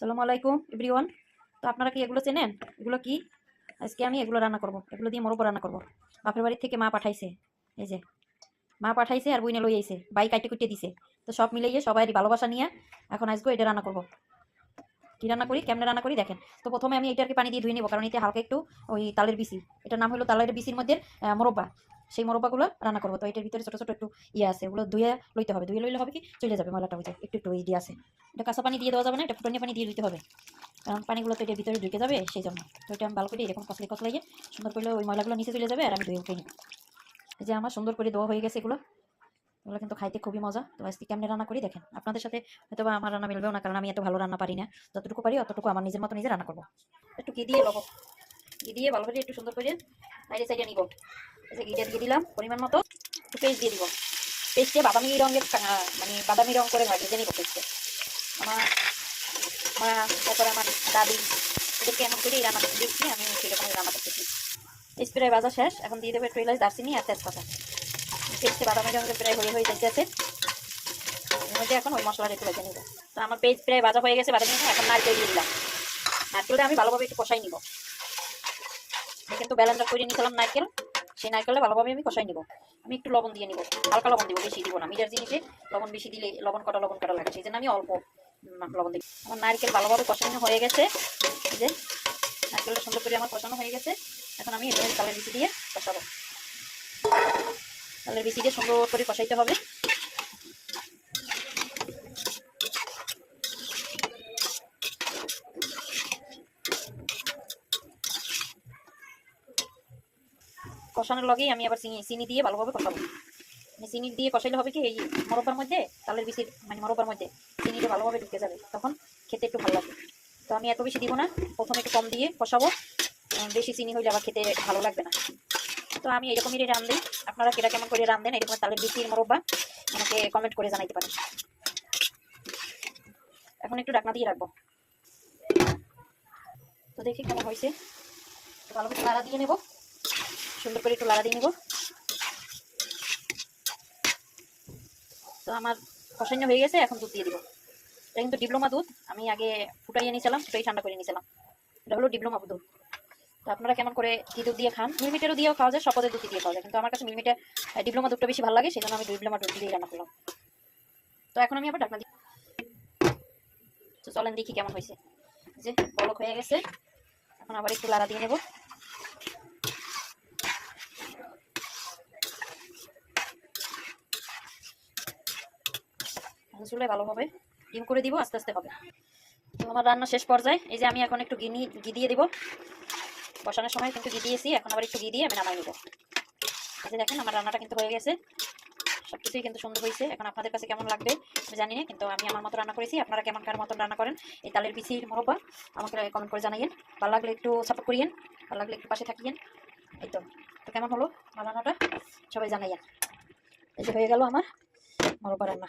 সালামু আলাইকুম এভরিওয়ান তো আপনারা কি এগুলো চেনেন? এগুলো কি? আজকে আমি এগুলো রান্না করব। এগুলো দিয়ে মোরব্বা রান্না করব। বাপের বাড়ির থেকে মা পাঠাইছে। এই যে, মা পাঠাইছে আর বইনে লই আইছে, বাই কাইটে কুটে দিছে। তো সব মিলাইয়ে সবাই ভালোবাসা নিয়ে এখন আজকে এটা রান্না করব। কি রান্না করি? কেমনে রান্না করি? দেখেন। তো প্রথমে আমি এটাকে পানি দিয়ে ধুয়ে নিব, কারণ এতে হালকা একটু ওই তালের বিসি এটার নাম হলো তালের বিসির মধ্যে মোরব্বা। সেই মোরব্বাগুলো রান্না করব। তো এটার ভিতরে ছোটো ছোটো একটু ইয়ে আছে, ওগুলো ধুয়ে লইতে হবে। ধুয়ে লইলে হবে কি? চলে যাবে ময়লাটা ওই যে, একটু একটু ইয়ে আছে। এটা কাঁচা পানি দিয়ে দেওয়া যাবে না, এটা ফুটনিয়া পানি দিয়ে দিতে হবে। কারণ পানিগুলো তো এটার ভিতরে ঢুকে যাবে সেই জন্য। তো এটা আমি ভালো করে এরকম কচলে কচলাইয়ে সুন্দর করে ওই ময়লাগুলো নিচে চলে যাবে আর আমি ধুয়ে উঠে নিব। এই যে আমার সুন্দর করে দেওয়া হয়ে গেছে এগুলো। এগুলো কিন্তু খাইতে খুবই মজা। তো আজকে কেমনে রান্না করি দেখেন। আপনাদের সাথে হয়তো বা আমার রান্না মিলবেও না, কারণ আমি এত ভালো রান্না পারি না। যতটুকু পারি অতটুকু আমার নিজের মতো নিজে রান্না করব। একটু ঘি দিয়ে লবো ঘি দিয়ে ভালো করে একটু সুন্দর করে সাইডে সাইডে নিব। যে ঘিটা দিয়ে দিলাম, পরিমাণ মতো একটু পেস্ট দিয়ে দিব। পেস্টে বাদামি রঙের মানে বাদামি রং করে ভেজে নিব পেস্টে আমার মা, তারপরে আমার দাদি, এদেরকে এমন করেই রান্না করতে দিচ্ছি আমি সেরকম রান্না করতেছি স্প্রে ভাজা শেষ, এখন দিয়ে দেবো একটু এলাচ, দারচিনি আর তেজপাতা। পেস্টে বাদামি রঙের প্রায় হয়ে হয়ে যাইতেছে মধ্যে এখন ওই মশলাটা একটু ভেজে নেব। তো আমার পেস্ট প্রায় ভাজা হয়ে গেছে, বাদামি এখন নারকেল দিয়ে দিলাম। নারকেলটা আমি ভালোভাবে একটু কষাই নিব। কিন্তু ব্যালেন্ডার করে নিয়েছিলাম নারকেল। সেই নারকেলটা ভালোভাবে আমি কষাই নিব। আমি একটু লবণ দিয়ে নিব। হালকা লবণ দিব, বেশি দিব না। মিটার জিনিসে লবণ বেশি দিলে লবণ, কটা লবণ, কটা লাগে। সেই জন্য আমি অল্প লবণ দিই আমার নারকেল ভালোভাবে কষানো হয়ে গেছে। যে নারকেলটা সুন্দর করে আমার কষানো হয়ে গেছে। এখন আমি এখানে চালের বিচি দিয়ে কষাবো। চালের বিচি দিয়ে সুন্দর করে কষাইতে হবে। কষানোর লগেই আমি আবার চিনি দিয়ে ভালোভাবে কষাবো। মানে চিনি দিয়ে কষাইলে হবে কি, এই মরব্বার মধ্যে, তালের বিচির মানে মরব্বার মধ্যে চিনিটা ভালোভাবে ঢুকে যাবে, তখন খেতে একটু ভালো লাগবে তো আমি এত বেশি দিব না, প্রথমে একটু কম দিয়ে কষাবো বেশি চিনি হইলে আবার খেতে ভালো লাগবে না। তো আমি এরকমই রান দিই। আপনারা কেটা কেমন করে রান দেন, এরকম তালের বিচির মরব্বা, আমাকে কমেন্ট করে জানাইতে পারেন। এখন একটু ডাকনা দিয়ে রাখব। তো দেখি কেমন হয়েছে। ভালো করে লাড়া দিয়ে নেব। সুন্দর করে একটু লাগা দিয়ে নেব। তো আমার কষান্য হয়ে গেছে, এখন দুধ দিয়ে দিব। এটা কিন্তু ডিপ্লোমা দুধ, আমি আগে ফুটাইয়ে নিয়েছিলাম, ফুটাই ঠান্ডা করে নিয়েছিলাম। এটা হলো ডিপ্লোমা দুধ। তো আপনারা কেমন করে কি দুধ দিয়ে খান মিলমিটেরও দিয়েও খাওয়া যায় সপদের দুধ দিয়ে খাওয়া যায়। কিন্তু আমার কাছে মিলমিটে ডিপ্লোমা দুধটা বেশি ভালো লাগে, সেই জন্য আমি ডিপ্লোমা দুধ দিয়ে রান্না করলাম। তো এখন আমি আবার ঢাকনা দিই তো চলেন দেখি কেমন হয়েছে। যে বলক হয়ে গেছে, এখন আবার একটু লাড়া দিয়ে নেব। চুলে ভালোভাবে ডিম করে দিব, আস্তে আস্তে হবে। তো আমার রান্না শেষ পর্যায়ে, এই যে আমি এখন একটু গিনি ঘি দিয়ে দিব। বসানোর সময় কিন্তু ঘি দিয়েছি, এখন আবার একটু ঘি দিয়ে আমি নামাই নিব। এই যে দেখেন, আমার রান্নাটা কিন্তু হয়ে গেছে। সব কিছুই কিন্তু সুন্দর হয়েছে। এখন আপনাদের কাছে কেমন লাগবে, আমি জানি না, কিন্তু আমি আমার মতো রান্না করেছি। আপনারা কেমন, কার মতন রান্না করেন, এই তালের পিসির মোরব্বা, আমাকে কমেন্ট করে জানাইয়েন। ভালো লাগলে একটু সাপোর্ট করিয়েন, ভালো লাগলে একটু পাশে থাকিয়েন। এই তো তো কেমন হলো আমার রান্নাটা? সবাই জানাইয়েন। এই যে হয়ে গেল আমার মোরব্বা রান্না।